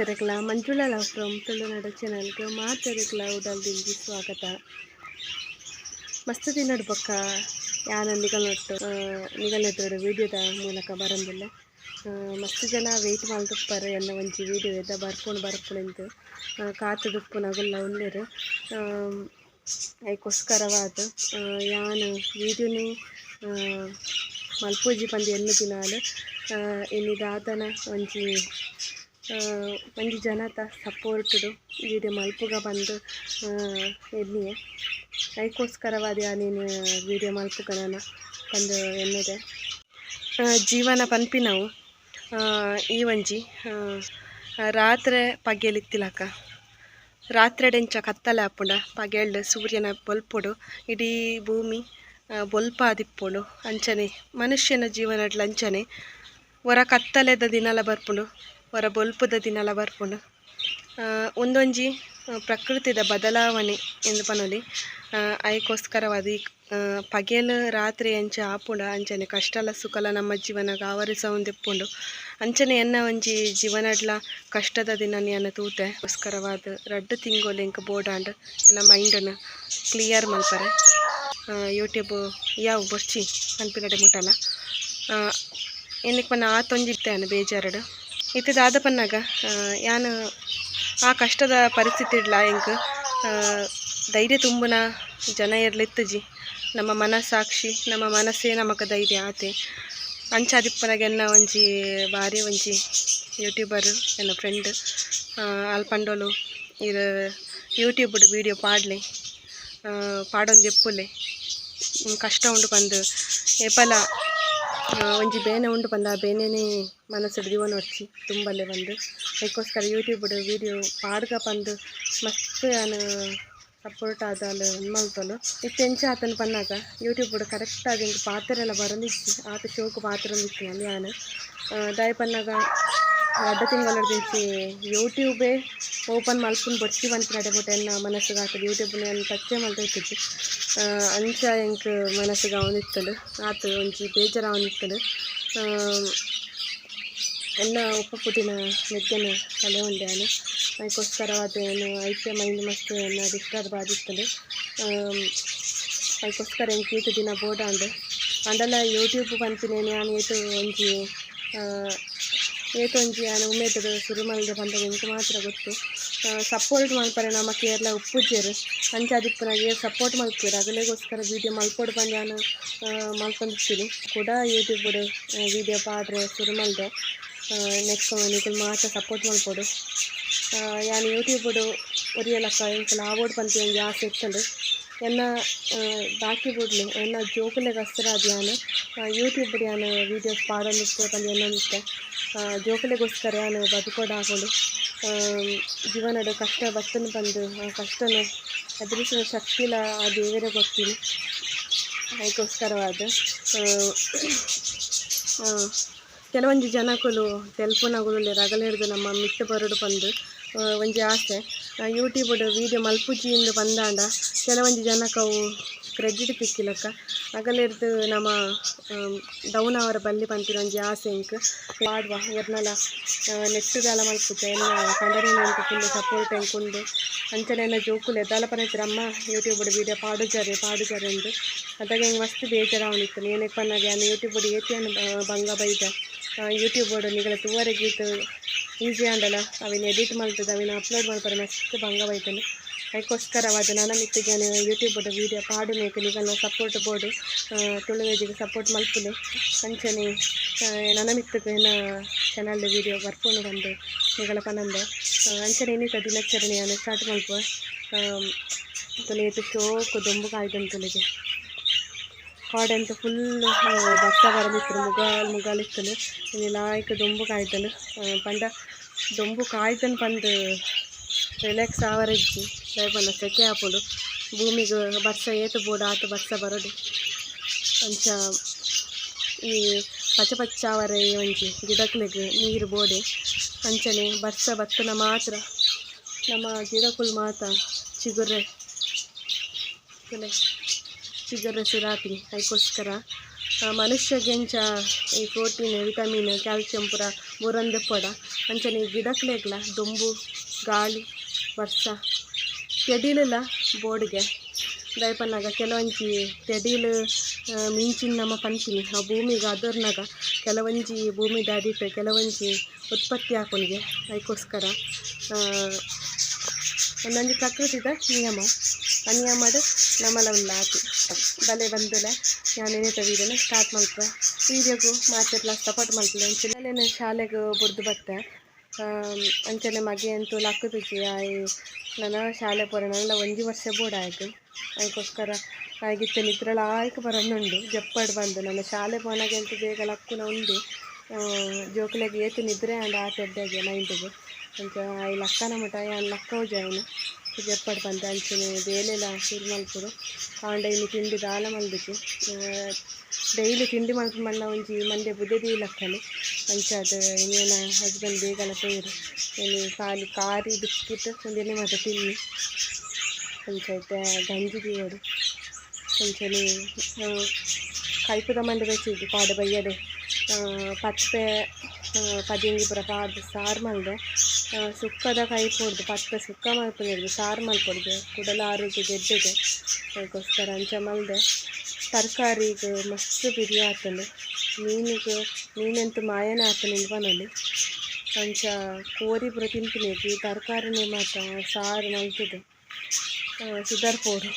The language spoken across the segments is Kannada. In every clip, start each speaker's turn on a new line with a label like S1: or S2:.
S1: ಮಾತಾಡಕ್ಲ ಲವ್ ಫ್ರಮ್ ತುಳುನಾಡ ಚಾನಲ್ಗೆ ಮಾತಾಡಕ್ಲ ಉಡಲ್ದಿಂದಿ ಸ್ವಾಗತ. ಮಸ್ತ್ ದಿನಡ್ ಬೊಕ್ಕ ಯಾನ ನಿಗಲ್ನೊಟ್ಟು ನಿಗಲ್ನೊಟ್ಟು ವಿಡಿಯೋದ ಮೂಲಕ ಬರಂದಿಲ್ಲ. ಮಸ್ತ್ ಜನ ವೆಯ್ಟ್ ಮಾಡ್ತಿರ್ತಾರೆ ಎನ್ನ ಒಂಜಿ ವೀಡಿಯೋ ಎದ್ದ ಬರ್ಕೊಂಡು ಅಂತ ಕಾತು ದುಪ್ಪು ನಗುಲ್ಲ ಉಳ್ಳೇರು ಅದಕ್ಕೋಸ್ಕರವಾದ ಯಾನು ವೀಡಿಯೋನೇ ಮಲ್ಪೂಜಿ ಪಂದು ಎಲ್ಲ ದಿನಾಲು ದಾತನ ಒಂಜಿ ಒಂಜಿ ಜನತ ಸಪೋರ್ಟ್ಡು ವಿಡಿಯೋ ಮಲ್ಪುಗ ಬಂದು ಎನ್ನಿ ಅದಕ್ಕೋಸ್ಕರವಾದ ನೀನು ವಿಡಿಯೋ ಮಲ್ಪುಗ ನಾನು ಬಂದು ಎನ್ನದೆ ಜೀವನ ಪನ್ಪಿನವು ಈ ಒಂಜಿ ರಾತ್ರೆ ಪಗೆಲಿತ್ತಿಲಕ ರಾತ್ರೆಡೆಂಚ ಕತ್ತಲೆ ಆಪುಂಡ ಪಗೆಳ್ಳು ಸೂರ್ಯನ ಬೊಲ್ಪುಡು, ಇಡೀ ಭೂಮಿ ಬೊಲ್ಪ ಬೊಲ್ಪಾದಿಪ್ಪುಂಡು, ಅಂಚನೆ. ಮನುಷ್ಯನ ಜೀವನಡ್ಲ ಅಂಚನೆ. ಹೊರ ಕತ್ತಲೆದ ದಿನಲ ಬರ್ಪುಂಡು. ಬೊಲ್ಪುದ ದಿನಲ ಬರ್ಪುಂಡು ಉಂದೊಂಜಿ ಪ್ರಕೃತಿದ ಬದಲಾವಣೆ ಎಂದು ಪನೊಲಿ. ಐಕೋಸ್ಕರವಾದ್ ಈ ಪಗೆಲ್ ರಾತ್ರಿ ಅಂಚ ಆಪುಂಡ ಅಂಚನೆ ಕಷ್ಟಲ ಸುಖಲ ನಮ್ಮ ಜೀವನಗ ಆವರಿಸ ಅಂಚನೆ ಎನ್ನ ಒಂಜಿ ಜೀವನಡ್ಲ ಕಷ್ಟದ ದಿನ ನಿಯನ ತೂತೆ. ಗೋಸ್ಕರವಾದ ರಡ್ಡು ತಿಂಗೋಲಿ ಇಂಕ ಬೋಡಾಂಡ್ ಮೈಂಡ್ ಮೈಂಡನ್ನು ಕ್ಲಿಯರ್ ಮಲ್ಪರೆ. ಯೂಟ್ಯೂಬ್ ಯಾವ ಬರ್ಚಿ ಅನ್ಪಿನಡೆ ಮುಟ್ಟಲ್ಲ ಏನಕ್ಕೆ ಪನ್ನ ಆತೊಂಜಿ ಅನ್ನ ಬೇಜಾರಡು. ಇತ್ತದಾದ ಪನ್ನಾಗ ಯಾನು ಆ ಕಷ್ಟದ ಪರಿಸ್ಥಿತಿ ಇಡ್ಲ ಎಂಕ್ ಧೈರ್ಯ ತುಂಬುನ ಜನ ಇರ್ಲಿತ್ತಜಿ ನಮ್ಮ ಮನಸ್ಸಾಕ್ಷಿ ನಮ್ಮ ಮನಸ್ಸೇ ನಮಕ ಧೈರ್ಯ ಆತೆ. ಅಂಚಾದಿಪ್ಪನಾಗೆನ್ನ ಒಂಜಿ ಬಾರಿ ಒಂಜಿ ಯೂಟ್ಯೂಬರ್ ಎನ್ನ ಫ್ರೆಂಡ್ ಅಲ್ಪಂಡೋಲು ಇದು ಯೂಟ್ಯೂಬ್ ವೀಡಿಯೋ ಪಾಡ್ಲೆ ಪಾಡೊಂದು ಎಪ್ಪುಲೆ. ಕಷ್ಟ ಉಂಡು ಬಂದು ಏಪಲ ಆ, ಒಂಜಿ ಬೇನೆ ಉಂಡು ಬಂದ ಆ ಬೇನೆನೆ ಮನಸ್ಸು ಜೀವನ ಒರ್ಚಿ ತುಂಬಲೆ ಬಂದು ಅದಕ್ಕೋಸ್ಕರ ಯೂಟ್ಯೂಬ್ ವೀಡಿಯೋ ಪಾಡ್ಗ ಬಂದು ಮಸ್ತ್ ಆನ್ ಸಪೋರ್ಟ್ ಆದಾಲು ಮಲ್ತಲು ಇತ್ತೆಂಚ ಆತನ ಬಂದಾಗ ಯೂಟ್ಯೂಬ್ ಕರೆಕ್ಟಾಗಿ ಹಿಂಗೆ ಪಾತ್ರೆಲ್ಲ ಬರೊಂದಿಜ್ಜಿ ಆತ ಶೋಕು ಪಾತ್ರ ಅಲ್ಲಿ ಆನ್ ದಾಯ ಬಂದಾಗ ಅಡ್ಡ ತಿಂಗಳ ದಿಂಚಿ ಯೂಟ್ಯೂಬೇ ಓಪನ್ ಮಲ್ಕೊಂಡು ಬೊಚ್ಚಿ ಬಂತು ಕಡೆ ಬಿಟ್ಟು ಎನ್ನ ಮನಸ್ಸಿಗೆ ಆಗ್ತದೆ ಯೂಟ್ಯೂಬ್ನ ಟಚ್ಚೇ ಮಲ್ತಿರ್ತಿತ್ತು ಅಂಚ ಎಂಕ್ ಮನಸ್ಸಿಗೆ ಅವನಿತ್ತಲು ಆತು ಒಂಜಿ ಬೇಜಾರು ಅವನಿತ್ತಲು ಎಲ್ಲ ಉಪ್ಪು ಪುಟಿನ ಮೆದ್ದೆನ ತಲೆ ಉಂಡೆ ನಾನು ಅದಕ್ಕೋಸ್ಕರವಾದ ಏನು ಐತೆ ಮೈಂಡ್ ಮಸ್ತ್ ಏನು ಡಿಸ್ಟರ್ಬ್ ಆದಿತ್ತಲು ಅದಕ್ಕೋಸ್ಕರ ಎಂಕ್ ಈತ ದಿನ ಬೋಡ ಅಂಡು ಅಂದಲ್ಲ ಯೂಟ್ಯೂಬ್ ಬಂತಿನೇನು ನಾನು ಏತು ಒಂಜಿ ಏತು ಒಂಜಿ, ನಾನು ಉಮೇದರು ಶುರು ಮಾಡಿದ ಬಂದಾಗ ಮಾತ್ರ ಗೊತ್ತು. ಸಪೋರ್ಟ್ ಮಲ್ಪರೆ ನಮ್ಮ ಕೇರಳ ಉಪ್ಪುಜ್ಜೇರು. ಅಂಚಾದಿಪ್ಪನಾಗ ಸಪೋರ್ಟ್ ಮಲ್ಪೇರು ಅಗಲೇಗೋಸ್ಕರ ವೀಡಿಯೋ ಮಲ್ಪೊಡು ಬಂದು ನಾನು ಮಲ್ಕೊಂಡಿರ್ತೀನಿ ಕೂಡ ಯೂಟ್ಯೂಬ್ ವೀಡಿಯೋ ಪಾಡ್ರೆ ಶುರು ಮಾಡಿದೆ. ನೆಕ್ಸ್ಟ್ ನಿಖಲ್ ಮಾತ್ರ ಸಪೋರ್ಟ್ ಮಲ್ಪೊಡು ಯಾನು ಯೂಟ್ಯೂಬ್ ಒರಿಯಲಕ್ಕ ಎಂಕಲ ಆವೋಡ್ ಒಂಜಿ ಆಸೆ ಇಟ್ಕೊಂಡು ಎನ್ನ ಬಾಕಿ ಬಿಡ್ಲಿ. ಎನ್ನ ಜೋಕುಲೆ ಅದು ಯಾನು ಯೂಟ್ಯೂಬ್ ಯಾನು ವೀಡಿಯೋಸ್ ಪಾಡೋದು ಎನ್ನೊಂದಿತ್ತೆ ಜೋಕುಲೆಗೋಸ್ಕರ ಯಾನು ಬದುಕೋಡು ಹಾಕೊಂಡು ಜೀವನದ ಕಷ್ಟ, ಭಕ್ತನ ಬಂದು, ಆ ಕಷ್ಟನ ಎದುರಿಸುವ ಶಕ್ತಿಲ ಆ ದೇವರೇ ಗೊತ್ತೀನಿ ಅದಕ್ಕೋಸ್ಕರವಾದ ಕೆಲವೊಂದು ಜನಕ್ಕೂ ತೆಲ್ಪುನಗಳು ರಗಲೆ ಹಿಡಿದು ನಮ್ಮ ಮಿಟ್ಟ ಬರಡು ಬಂದು ಒಂಜಿ ಆಸೆ. ಯೂಟ್ಯೂಬ್ ವೀಡಿಯೋ ಮಲ್ಪುಜಿಯಿಂದ ಬಂದಾಂಡ, ಕೆಲವೊಂದು ಜನಕ್ಕೆ ಅವು ಕ್ರೆಡಿಟ್ ತಿಕ್ಕಿಲಕ್ಕ ಅಗಲಿರ್ದು ನಮ್ಮ ಡೌನ್ ಅವರ ಬಲ್ಲಿ ಪಂಪಿನ ಒಂಜಿ ಆಸೆ ಇಂಕ್ ಪಾಡುವ ಎರ್ನಲ ನೆಟ್ಟುಗಾಲ ಮಲ್ಪುಜ ಎನ್ನ ಕಂಡರೆ ಎಂಕ್ ಫುಲ್ ಸಪೋರ್ಟ್ ಎಂಕುಂಡು ಅಂಚನೆ ಎನ್ನ ಜೋಕುಲೆ ದಾಲ ಪನತ್ರ ಅಮ್ಮ ಯೂಟ್ಯೂಬ್ ವೀಡಿಯೋ ಪಾಡುಜಾರೆ ಪಾಡುಜಾರೆ ಎಂದು ಅದಾಗ ಹೆಂಗೆ ಮಸ್ತ್ ಬೇಜಾರು ಅವನಿತ್ತು. ಏನಕ್ಕೆ ಪನ್ನಾಗ ನಾನು ಯೂಟ್ಯೂಬ್ಡ್ ಏತಿಯನ್ನು ಭಂಗ ಬೈದ. ಯೂಟ್ಯೂಬ್ಡ್ ನಿಗಳ ತೂವರೆ ಗೀತು ಈಸಿ ಆಂಡಲ ಅವಿನ ಎಡಿಟ್ ಮಾಡ್ತದೆ ಅವಿನ ಅಪ್ಲೋಡ್ ಮಾಡ್ತಾರೆ, ಮಸ್ತ್ ಭಂಗ ಬೈತಾನೆ. ಅದಕ್ಕೋಸ್ಕರವಾದ ನನ್ನ ಮಿತ್ತಿಗೆ ಯೂಟ್ಯೂಬ್ಡ್ ವೀಡಿಯೋ ಪಾಡು ಮೇಕ ನಿಗನ ಸಪೋರ್ಟ್ ಬೋರ್ಡು ತುಳುವೇಜಿಗೆ ಸಪೋರ್ಟ್ ಮಲ್ಪುಲೆ ಅಂಚನೆ ನನ್ನ ಮಿತ್ತಗೆ ಚಾನಲ್ದ ವೀಡಿಯೋ ಬರ್ಕೊಂಡು ಬಂದು ನಿಗಳ ಪನಂದು ಅಂಚನೆ ಇನ್ನಿತ ದಿನಾಚರಣೆಯನ್ನು ಸ್ಟಾರ್ಟ್ ಮಲ್ಪು ತುಳಿಯತ್ತು ಶೋಕು ದೊಂಬು ಕಾಯ್ದನ್ ತುಳಿಗೆ ಕಾಡಂತ ಫುಲ್ ಭತ್ತ ಬರದಿತ್ತು ಮುಗಾಲ್ ಮುಗಾಲಿತ್ತಲು ಇಲ್ಲಿ ಲಾಯ್ಕ್ ದೊಂಬು ಕಾಯ್ದನು. ಪಂಡ ದೊಂಬು ಕಾಯ್ದನ್ ಪಂದು ರಿಲ್ಯಾಕ್ಸ್ ಆವರಜ್ಜಿ. ದಯಪಂಡ ಸೆಕೆ ಹಾಪುಡು ಭೂಮಿಗೆ ಬರ್ಸ ಏತು ಬೋಡ ಆತು ಬರ್ಸ ಬರೋಡು ಅಂಚ ಈ ಪಚ್ಚ ಪಚ್ಚ ಆವರ ಈ ಒಂಜಿ ಗಿಡಕ್ಲೆಗ್ ನೀರು ಬೋಡೆ ಅಂಚನೆ ಬರ್ಸ ಬತ್ತನ ಮಾತ್ರ ನಮ್ಮ ಗಿಡಕುಲ್ ಮಾತ ಚಿಗುರೆ ಚಿಗುರೆ ಚಿಗುರೆ ಸಿರಾಪಿ ಅದಕ್ಕೋಸ್ಕರ ಆ, ಮನುಷ್ಯಗೆಂಚ ಈ ಪ್ರೋಟೀನ್ ವಿಟಮಿನ್ ಕ್ಯಾಲ್ಸಿಯಂ ಪೂರ ಬೊರಂದು ಪಡ ಅಂಚನೆ ಗಿಡಕ್ಲೆಗ್ಲ ದೊಂಬು ಗಾಳಿ ವರ್ಷ ತೆಡಿಲುಲ ಬೋರ್ಡ್ಗೆ. ದಯಪನ್ನಾಗ ಕೆಲವೊಂಜಿ ತೆಡಿಲು ಮಿಂಚಿನ ನಮ್ಮ ಪಂಚಿನಿ ಆ ಭೂಮಿಗೆ ಅದರ್ನಾಗ ಕೆಲವೊಂಜಿ ಭೂಮಿ ದಾಡಿಟ್ಟು ಕೆಲವೊಂಜಿ ಉತ್ಪತ್ತಿ ಹಾಕೊಂಡಿಗೆ ಅದಕ್ಕೋಸ್ಕರ ಒಂದೊಂದು ಪ್ರಕೃತಿದ ನಿಯಮ. ಆ ನಿಯಮದ ನಮ್ಮಲ ಒಂದು ಆತಿ. ಬಲೆ ಬಂದಲೆ ನಾನು ಏನೇ ವೀಡಿಯೋನ ಸ್ಟಾರ್ಟ್ ಮಾಡ್ತೇವೆ ವೀಡಿಯೋಗೂ ಮಾತೆಲ್ಲ ಸಪೋರ್ಟ್ ಮಲ್ಪಲೆ ಅಂಚನೆ ಶಾಲೆಗೆ ಬುಡ್ದು ಆಮ್, ಅಂಚನೆ ಮಗೆ ಅಂತೂ ಲಕ್ಕ ತುಜಿ ಆಯ್ ನನ್ನ ಶಾಲೆ ಪೋರೆ ನನ್ನ ಒಂಜಿ ವರ್ಷ ಬೋಡಾಯ್ತು ಅದಕ್ಕೋಸ್ಕರ ಆಗಿತ್ತು ನಿತ್ರಳ ಆಯ್ಕೆ ಬರೋದುಂಡು ಜಪ್ಪಡ್ ಬಂದು ನನ್ನ ಶಾಲೆ ಪೋನಾಗೆ ಅಂತ ಬೇಗ ಲಕ್ಕುನ ಉಂಡು ಜೋಕುಲೆಗೆ ಏತು ನಿದ್ರೆ ಅಂಡ್ ಆ ತೆಡ್ಡಾಗೆ ನೈಂಟಿಗೆ ಅಂಚ ಆಯ್ ಲಕ್ಕನ ಮಟ ಯಾನ್ ಲಕ್ಕ ಉಜಾಯ್ನು ಜಪ್ಪಡ್ ಬಂದು ಅಂಚನೆ ಬೇಲೆಲ ಶುರು ಮಲ್ಪುಡು ಆಂಡ ಇಲ್ಲಿ ತಿಂಡಿ ದಾಲ ಮಲ್ದಿತ್ತು ಡೈಲಿ ತಿಂಡಿ ಮಲ್ಪ ಮಣ್ಣ ಒಂಜಿ ಮಂಡೆ ಬುದ್ಧಿ ಲಕ್ಕನೆ. ಅಂಚಾದ ಇನ್ನೇನ ಹಸ್ಬೆಂಡ್ ಬೇಗಲ ಪೇರು ಇನ್ನು ಖಾಲಿ ಕಾರಿ ಬಿಸ್ಕಿಟ್ ಒಂದೇನೆ ಮಾತ ತಿನ್ನಿ ಅಂಚೈತೆ ಗಂಜಿ ದಿಯೋಡು ಅಂಚನೆ ಕೈಪುದ ಮಂಡೆ ಬೆಚ್ಚಿದ್ದು ಪಾಡು ಬಯ್ಯಡೆ ಪತ್ತೆ ಪದಿಂಗಿ ಪುರ ಪಾಡು ಸಾರು ಮಲ್ದೆ ಆ, ಸುಕ್ಕದ ಕೈ ಪೊಡ್ದು ಪತ್ತೆ ಸುಕ್ಕ ಮಲ್ಪನಿಡ್ದು ಸಾರು ಮಲ್ಪೊಡ್ದು ಕೂಡಲ ಆರೋಗ್ಯ ಗೆಡ್ಡೆಗೆ ಅದಕ್ಕೋಸ್ಕರ ಅಂಚ ಮಲ್ದೆ ತರಕಾರಿಗೆ ಮಸ್ತ್ ಬಿರಿಯ ಆತನು ಮೀನಿಗೆ, ಮೀನಂತೂ ಮಾಯನ ಆತನ ಇಲ್ವನಲ್ಲಿ ಅಂಚ ಕೋರಿ ಪುರ ತಿಂಪಿನೇಗಿ ತರಕಾರಿನೇ ಮಾತ ಸಾರು ಮಲ್ತದೆ ಸುಧಾರ್ಪೋಡು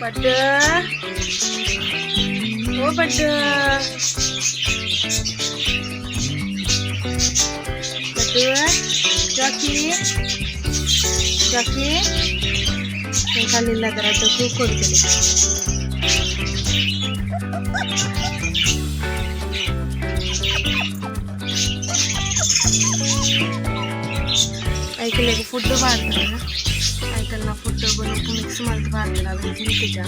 S1: ಬಡ್ಡ ಓ ಬಡ್ಡ ಬಡ್ಡು ಜಾಕಿ ಜಾಕಿ ಕಲ್ಲಿಲ್ಲ ಅದರ ಕೂಕೊಡ್ತೀನಿ ಐಕಲ್ಲೆಗೆ ಫುಡ್ ಮಾಡ್ತಾರೆ ಐಕಲ್ನ ಫುಡ್ ಉಪ್ಪು ಮಿಕ್ಸ್ ಮಾಡಿ ಮಾಡ್ತಾರೆ ಅದು ತಿಂತಿದ್ದ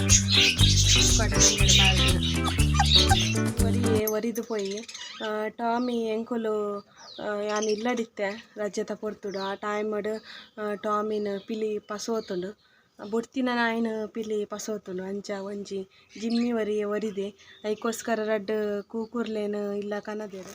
S1: ಕಡಲೆ ಒರಿದು ಪೋಯಿ ಟಾಮಿ ಎಂಕುಲು ಯಾನ್ ಇಲ್ಲಡಿತ್ತೆ ರಜೆತ ಪೊರ್ತುಡು ಆ ಟೈಮಡು ಟಾಮಿನ ಪಿಲಿ ಪಸೋತುಂಡು. ಬುಡ್ತಿನ ನಾಯಿನ ಪಿಲಿ ಪಸೋತುಂಡು. ಅಂಚ ಒಂಜಿ, ಜಿಮ್ಮಿ ವರಿಯೇ ಒರಿದೆ. ಐಕೋಸ್ಕರ ರಡ್ಡ್ ಕೂಕುರ್ಲೇನು ಇಲ್ಲ ಕನದೇರು.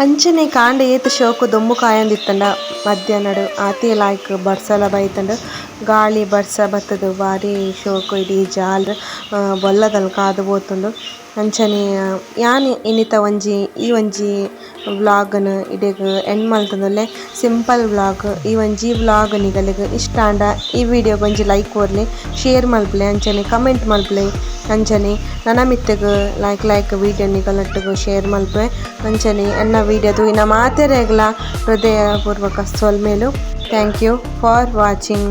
S1: ಅಂಚನೆ ಕಾಂಡ ಏತ್ ಶೋಕು ದೊಂಬು ಕಾಯಂದಿತ್ತಂಡ ಮಧ್ಯಾಹ್ನಡು ಆತಿ ಲಾಯ್ಕ್ ಬರ್ಸಲ ಬೈತಂಡ ಗಾಳಿ ಬರ್ಸ ಬತ್ತದು ಬಾರಿ ಶೋಕು, ಇಡೀ ಜಾಲ್ ಅ ಬೊಲ್ಲದಲ್ಲಿ ಕಾದು ಪೋತುಂಡು ಅಂಚನೆ ಯಾನ್ ಇನ್ನಿತ ಒಂಜಿ, ಈ ಒಂಜಿ ವ್ಲಾಗ್ನ್ ಇಡೆಗ್ ಎಂಡ್ ಮಲ್ತುಂದುಲ್ಲೆ ಸಿಂಪಲ್ ವ್ಲಾಗ್. ಈ ಒಂಜಿ ವ್ಲಾಗ್ ನಿಗಲೆಗ್ ಇಷ್ಟ ಆಂಡ ಈ ವಿಡಿಯೋಗ್ ಒಂಜಿ ಲೈಕ್ ಕೊರ್ಲಿ ಶೇರ್ ಮಲ್ಪಲೆ ಅಂಚನೆ ಕಮೆಂಟ್ ಮಲ್ಪುಲೆ ಅಂಚನೆ ನನ ಮಿತ್ತಗ್ ಲೈಕ್ ಲೈಕ್ ವಿಡಿಯೋ ನಿಗಲಟ್ಟುಗು ಶೇರ್ ಮಲ್ಪುವೆ ಅಂಚನೆ, ಎನ್ನ ವಿಡಿಯೋ ತೂಯಿನ ಮಾತೆರೆಗ್ಲ ಹೃದಯಪೂರ್ವಕ ಸೊಲ್ಮೇಲು. Thank you for watching